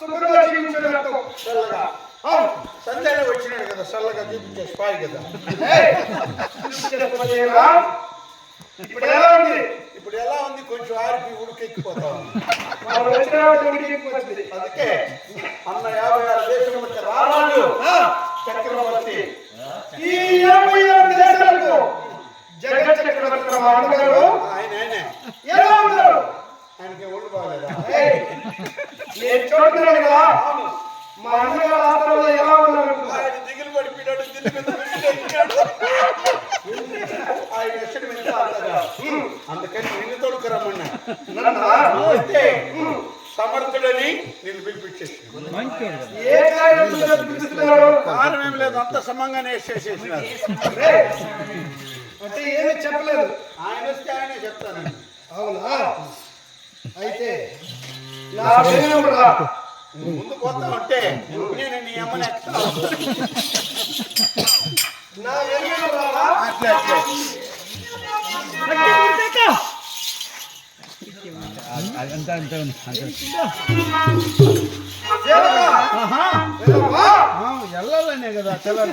సుఖంగా జీవించడం చల్లగా. అవును సంధ్యానే వచ్చినాడు కదా చల్లగా చూపించే స్పాయ్ కదా? ఇప్పుడు ఎలా ఉంది? ఇప్పుడు ఎలా ఉంది? కొంచెం ఆరిపి ఉడికెక్కిపోతా. అందుకే అన్న యాభై ఆరు దేశములకు రారాజు చక్రవర్తి. ఈ ఇరవై ఆరు దేశాలకు జగత్ చక్రవర్తి ఆయన ఆయనే. ఎలా ఉన్నారు? ఆయనకి ఒళ్ళు బాగలేదా? ఏయ్, నేను చూస్తున్నాను కదా మా అన్నగారు ఎలా ఉన్నారు? ఆయన దిగులు పడిపోయినాడు ఆయన ఎక్కడ అందుకని నిన్ను తొడుకురమ్మన్నా నన్నా? సమర్థుడని నేను పిలిపించేసి ఏ కార్యంలో పిలుస్తున్నారు కారణం ఏం లేదు అంత సమంగానే వేసేసేసినారు అంటే ఏమీ చెప్పలేదు. ఆయన వస్తే ఆయనే చెప్తానండి. అవునా? అయితే నా పేరు రా. నువ్వు ముందు పోతా ఉంటే నేను నీ అమ్మని ఎక్కుతాను నా వెలుగు రావా అట్లే అట్లే అంతా అంతా ఉంది అంతా సేవకా, వెలుగువా? వెళ్ళాలనే కదా తెల్లారి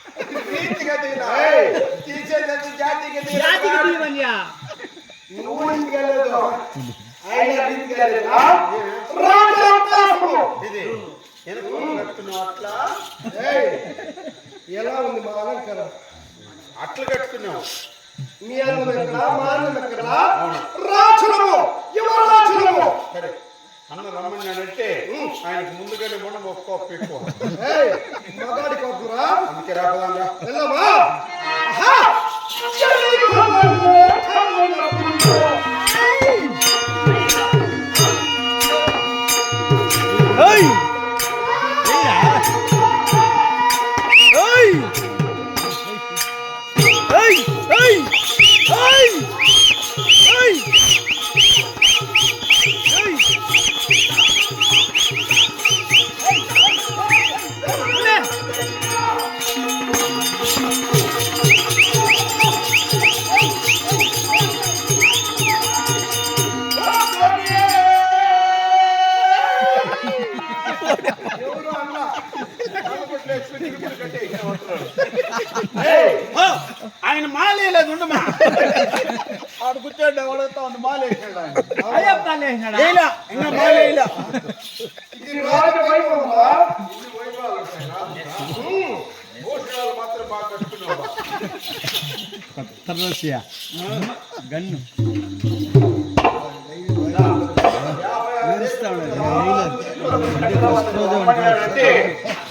నువ్వు ఇంటికి వెళ్ళలేదు ఆయన ఎలా ఉంది మా అలంకారం? అట్లా కట్టుకున్నావు. మీ అందం ఎక్కడ? మా ఎక్కడ? సరే అన్న రమ్మన్నాడంటే ఆయనకు ముందుగానే మనం ఒక కోపం ఆయన మాలేలేదు ఉండమా? ఆడు కూర్చోండి అడుగుతా ఉంది మాలేసాడు ఆయన. ఇంకా మాలేలా గన్ను. సేవకా,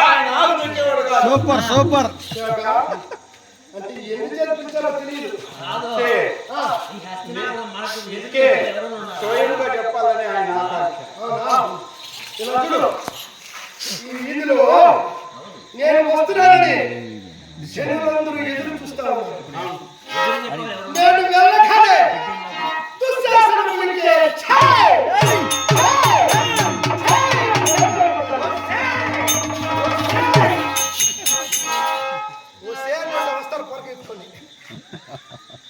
ఆయన ఆకు తెచ్చేవాడు కాదు సూపర్ సూపర్ చూడగా, అంటే ఎన్ని జరిపించాలో తెలియదు నేను వస్తున్నానని జనులందరూ ఎదురు చూస్తా ఉన్నారు నేను వెళ్ళగానే దుశ్శాసనమునికి ఛాయ్! వస్తే వాళ్ళు వస్తారు పొరకెత్తుకొని.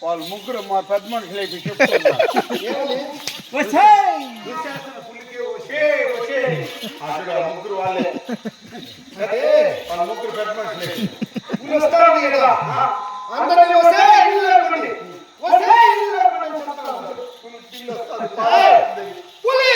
వాళ్ళు ముగ్గురు మా పెద్ద మనుషులైతే చెప్తున్నారు. ఏమని? దుశ్శాసన పులికి వచ్చే వచ్చే అక్కడ ఆ ముగ్గురు వాళ్ళే అదే వాళ్ళ ముగ్గురు పెద్ద మనుషులే వీళ్ళు వస్తారు కదా అందరినీ వస్తే ఇల్లు అనుకోండి వస్తే ఇల్లు అనుకోండి అని చెప్తా ఉన్నారు. ఇల్లు వస్తుంది. ఏయ్! పులి!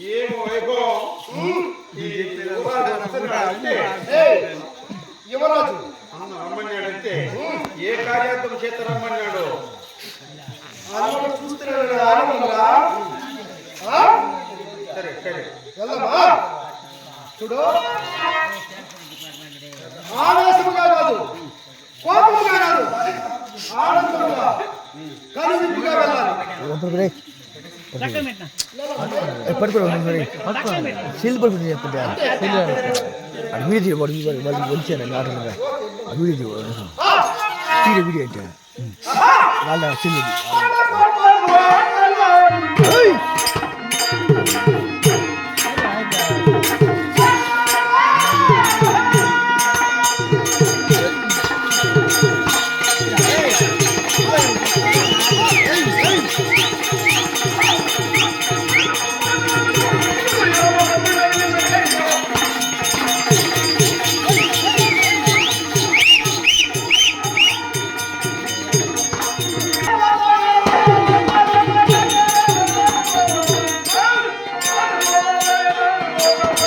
ఈ యువరాజు రమ్మన్నాడంటే ఏ కార్యార్థం చేత రమ్మన్నాడు చూస్తున్నాడు? సరే సరే వెళ్దామా చూడు ఆవేశముగా కాదు కోపముగా కాదు ఆనందముగా కనువిప్పుగా వెళ్ళాలి ಸಿಲ್ಬರ್ ಅದು ವೀಡಿಯೋ ಮಾಡಿ ಮಾಡಿ ಹೊಲಿಸ್ಯಾರ ಆಟದ ಅದು ವೀಡಿಯೋ ಸೀರೆ ವೀಡಿಯೋ ಐತೆ ನಾಳೆ ಸಿಲ್ಬಿ